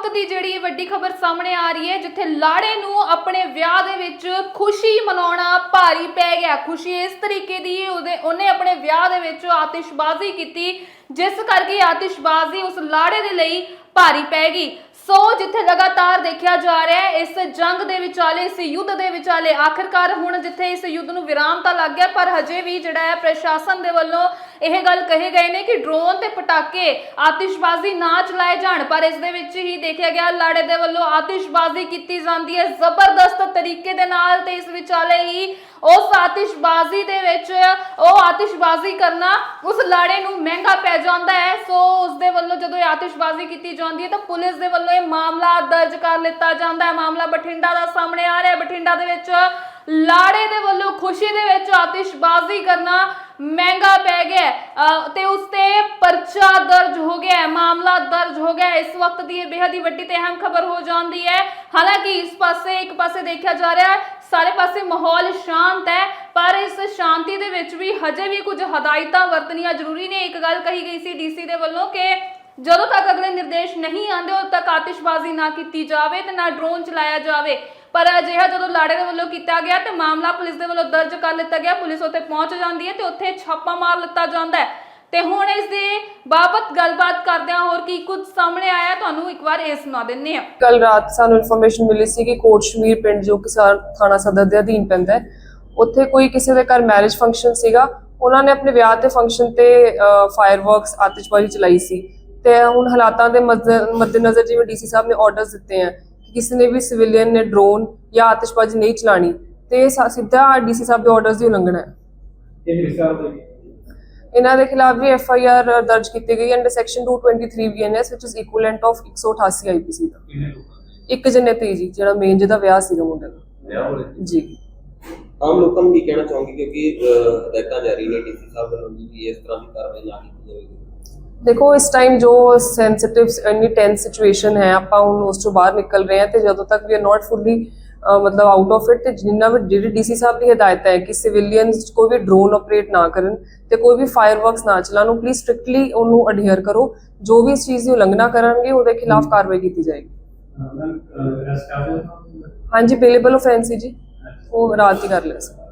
ਵਕਤ ਦੀ ਜਿਹੜੀ ਵੱਡੀ ਖਬਰ ਸਾਹਮਣੇ ਆ ਰਹੀ ਹੈ, ਜਿੱਥੇ ਲਾੜੇ ਨੂੰ ਆਪਣੇ ਵਿਆਹ ਦੇ ਵਿੱਚ ਖੁਸ਼ੀ ਮਨਾਉਣਾ ਭਾਰੀ ਪੈ ਗਿਆ। ਖੁਸ਼ੀ ਇਸ ਤਰੀਕੇ ਦੀ ਉਹਦੇ, ਉਹਨੇ ਆਪਣੇ ਵਿਆਹ ਦੇ ਵਿੱਚ ਆਤਿਸ਼ਬਾਜ਼ੀ ਕੀਤੀ, ਜਿਸ ਕਰਕੇ ਆਤਿਸ਼ਬਾਜ਼ੀ ਉਸ ਲਾੜੇ ਦੇ ਲਈ ਭਾਰੀ ਪੈ ਗਈ। ਸੋ ਜਿੱਥੇ ਲਗਾਤਾਰ ਦੇਖਿਆ ਜਾ ਰਿਹਾ ਹੈ, ਇਸ ਜੰਗ ਦੇ ਵਿਚਾਲੇ, ਇਸ ਯੁੱਧ ਦੇ ਵਿਚਾਲੇ ਆਖਿਰਕਾਰ ਹੁਣ ਜਿੱਥੇ ਇਸ ਯੁੱਧ ਨੂੰ ਵਿਰਾਮ ਤਾਂ ਲੱਗ ਗਿਆ, ਪਰ ਹਜੇ ਵੀ ਜਿਹੜਾ ਹੈ, ਪ੍ਰਸ਼ਾਸਨ ਦੇ ਵੱਲੋਂ ਇਹ ਗੱਲ ਕਹੇ ਗਏ ਨੇ ਕਿ ਡਰੋਨ ਤੇ ਪਟਾਕੇ ਆਤਿਸ਼ਬਾਜ਼ੀ ਨਾ ਚਲਾਏ ਜਾਣ, ਪਰ ਇਸ ਦੇ ਵਿੱਚ ਹੀ ਦੇਖਿਆ ਗਿਆ ਲਾੜੇ ਦੇ ਵੱਲੋਂ ਆਤਿਸ਼ਬਾਜ਼ੀ ਕੀਤੀ ਜਾਂਦੀ ਹੈ ਜ਼ਬਰਦਸਤ ਤਰੀਕੇ ਦੇ ਨਾਲ ਤੇ ਇਸ ਵਿਚਾਲੇ ਹੀ ਉਸ ਆਤਿਸ਼ਬਾਜ਼ੀ ਦੇ ਵਿੱਚ ਉਹ ਆਤਿਸ਼ਬਾਜ਼ੀ ਕਰਨਾ ਉਸ ਲਾੜੇ ਨੂੰ ਮਹਿੰਗਾ ਪੈ ਜਾਂਦਾ ਹੈ। ਸੋ ਉਸ ਦੇ ਵੱਲੋਂ ਜਦੋਂ ਇਹ ਆਤਿਸ਼ਬਾਜ਼ੀ ਕੀਤੀ ਜਾਂਦੀ ਹੈ ਤਾਂ ਪੁਲਿਸ ਦੇ ਵੱਲੋਂ ਇਹ ਮਾਮਲਾ ਦਰਜ ਕਰ ਲਿੱਤਾ ਜਾਂਦਾ ਹੈ। ਮਾਮਲਾ ਬਠਿੰਡਾ ਦਾ ਸਾਹਮਣੇ ਆ ਰਿਹਾ ਹੈ। ਬਠਿੰਡਾ ਦੇ ਵਿੱਚ ਲਾੜੇ ਦੇ ਵੱਲੋਂ ਖੁਸ਼ੀ ਦੇ ਵਿੱਚ ਆਤਿਸ਼ਬਾਜ਼ੀ ਕਰਨਾ ਮਹਿੰਗਾ ਪੈ ਗਿਆ ਹੈ। ਤੇ ਉਸ ਤੇ ਪਰਚਾ ਦਰਜ ਹੋ ਗਿਆ ਮਾਮਲਾ ਦਰਜ ਹੋ ਗਿਆ ਇਸ ਵਕਤ ਦੀ ਇਹ ਬੇहद ਹੀ ਵੱਡੀ ਤੇ ਅਹਿਮ ਖਬਰ ਹੋ ਜਾਂਦੀ ਹੈ। ਹਾਲਾਂਕਿ ਇਸ ਪਾਸੇ, ਇੱਕ ਪਾਸੇ ਦੇਖਿਆ ਜਾ ਰਿਹਾ ਹੈ, ਸਾਰੇ ਪਾਸੇ ਮਾਹੌਲ ਸ਼ਾਂਤ ਹੈ, ਪਰ ਇਸ ਸ਼ਾਂਤੀ ਦੇ ਵਿੱਚ ਵੀ ਹਜੇ ਵੀ ਕੁਝ ਹਦਾਇਤਾਂ ਵਰਤਣੀਆਂ ਜ਼ਰੂਰੀ ਨੇ। ਇੱਕ ਗੱਲ ਕਹੀ ਗਈ ਸੀ ਡੀਸੀ ਦੇ ਵੱਲੋਂ ਕਿ ਜਦੋਂ ਤੱਕ ਅਗਲੇ ਨਿਰਦੇਸ਼ ਨਹੀਂ ਆਉਂਦੇ, ਉਦੋਂ ਤੱਕ ਆਤਿਸ਼ਬਾਜ਼ੀ ਨਾ ਕੀਤੀ ਜਾਵੇ ਤੇ ਨਾ ਡਰੋਨ ਚਲਾਇਆ ਜਾਵੇ। ਪਰ ਅਜਿਹਾ ਜਦੋਂ ਲਾੜੇ ਦੇ ਵੱਲੋਂ ਕੀਤਾ ਗਿਆ ਤੇ ਮਾਮਲਾ ਪੁਲਿਸ ਦੇ ਵੱਲੋਂ ਦਰਜ ਕਰ ਲਿੱਤਾ ਗਿਆ, ਪੁਲਿਸ ਉੱਥੇ ਪਹੁੰਚ ਜਾਂਦੀ ਹੈ ਤੇ ਉੱਥੇ ਛਾਪਾ ਮਾਰ ਲਿੱਤਾ ਜਾਂਦਾ ਹੈ। ਤੇ ਹੁਣ ਇਸ ਦੇ ਬਾਬਤ ਗੱਲਬਾਤ ਕਰਦੇ ਹੋਰ ਕੀ ਕੁਝ ਸਾਹਮਣੇ ਆਇਆ, ਤੁਹਾਨੂੰ ਇੱਕ ਵਾਰ ਇਹ ਸੁਣਾ ਦਿੰਨੇ ਆ ਕੱਲ ਰਾਤ ਸਾਨੂੰ ਇਨਫੋਰਮੇਸ਼ਨ ਮਿਲੀ ਸੀ ਕਿ ਕੋਟ ਸ਼ਮੀਰ ਪਿੰਡ ਜੋ ਕਿਸਾਨ ਸਾ- ਥਾਣਾ ਸਦਰ ਦੇ ਅਧੀਨ ਪੈਂਦਾ ਹੈ, ਉੱਥੇ ਕੋਈ ਕਿਸੇ ਦੇ ਘਰ ਮੈਰਿਜ ਫੰਕਸ਼ਨ ਸੀਗਾ। ਉਹਨਾਂ ਨੇ ਆਪਣੇ ਵਿਆਹ ਤੇ ਫੰਕਸ਼ਨ ਤੇ ਫਾਇਰਵਰਕਸ ਆਤਿਸ਼ਬਾਜ਼ੀ ਚਲਾਈ ਸੀ। ਤੇ ਹੁਣ ਹਾਲਾਤਾਂ ਦੇ ਮੱਦ- ਮੱਦੇਨਜ਼ਰ ਜਿਵੇਂ ਡੀਸੀ ਸਾਹਿਬ ਨੇ ਆਰਡਰਸ ਦਿੱਤੇ ਆ ਕਿਸੇ ਨੇ ਵੀ ਸਿਵਿਲੀਅਨ ਨੇ ਡਰੋਨ ਜਾਂ ਆਤਿਸ਼ਬਾਜ਼ੀ ਨਹੀਂ ਚਲਾਣੀ ਤੇ ਸਾ- ਸਿੱਧਾ ਡੀਸੀ ਸਾਹਿਬ ਦੇ ਆਰਡਰਸ ਦੀ ਉਲੰਘਣਾ ਹੈ। ਇਹ ਹਿਸਾਬ ਦੇ ਇਹਨਾਂ ਦੇ ਖਿਲਾਫ ਵੀ ਐਫ ਆਈ ਆਰ ਦਰਜ ਕੀਤੀ ਗਈ under section 223 BNS which is equivalent of 188 IPC ਦਾ। ਕਿੰਨੇ ਲੋਕਾਂ ਦੇ? ਇੱਕ ਜਣੇ ਤੇ ਜੀ ਜਿਹੜਾ ਮੇਨ ਜਿਹਦਾ ਵਿਆਹ ਸੀਗਾ ਮੁੰਡੇ ਦਾ। ਵਿਆਹ ਹੋ ਰਿਹਾ ਜੀ। ਆਮ ਲੋਕਾਂ ਨੂੰ ਕੀ ਕਹਿਣਾ ਚਾਹੋਗੇ ਕਿਉਂਕਿ ਅਹ, ਹਦਾਇਤਾਂ ਜਾਰੀ ਨੇ ਡੀਸੀ ਸਾਹਿਬ ਵੱਲੋਂ ਵੀ ਕਿ ਇਸ ਤਰ੍ਹਾਂ ਦੀ ਕਾਰਵਾਈ ਨਾ ਕੀਤੀ ਜਾਵੇਗੀ ਦੇਖੋ ਇਸ ਟਾਈਮ ਜੋ ਸੈਂਸਿਟਿਵ ਇੰਨੀ ਟੈਂਸ ਸਿਚੁਏਸ਼ਨ ਹੈ ਆਪਾਂ ਹੁਣ ਉਸ ਤੋਂ ਬਾਹਰ ਨਿਕਲ ਰਹੇ ਹਾਂ ਤੇ ਜਦੋਂ ਤੱਕ ਵੀ ਆਰ ਨਾਟ ਫੁੱਲੀ ਮਤਲਬ ਆਊਟ ਆਫ ਇਟ ਤੇ ਜਿੰਨਾ ਵੀ ਜਿਹੜੀ ਡੀਸੀ ਸਾਹਿਬ ਦੀ ਹਦਾਇਤ ਹੈ ਕਿ ਸਿਵਿਲੀਅਨਸ ਕੋਈ ਵੀ ਡਰੋਨ ਆਪਰੇਟ ਨਾ ਕਰਨ ਤੇ ਕੋਈ ਵੀ ਫਾਇਰਵਰਕਸ ਨਾ ਚਲਾਉਣ ਨੂੰ ਪਲੀਜ਼ ਸਟ੍ਰਿਕਟਲੀ ਉਹਨੂੰ ਅਡਹੀਅਰ ਕਰੋ। ਜੋ ਵੀ ਇਸ ਚੀਜ਼ ਦੀ ਉਲੰਘਣਾ ਕਰਨਗੇ ਉਹਦੇ ਖਿਲਾਫ ਕਾਰਵਾਈ ਕੀਤੀ ਜਾਏਗੀ। ਹਾਂਜੀ ਬੇਲੇਬਲ ਆਫੈਂਸ ਜੀ। ਉਹ ਰਾਤ ਹੀ ਕਰ ਲਿਆ ਸੀ।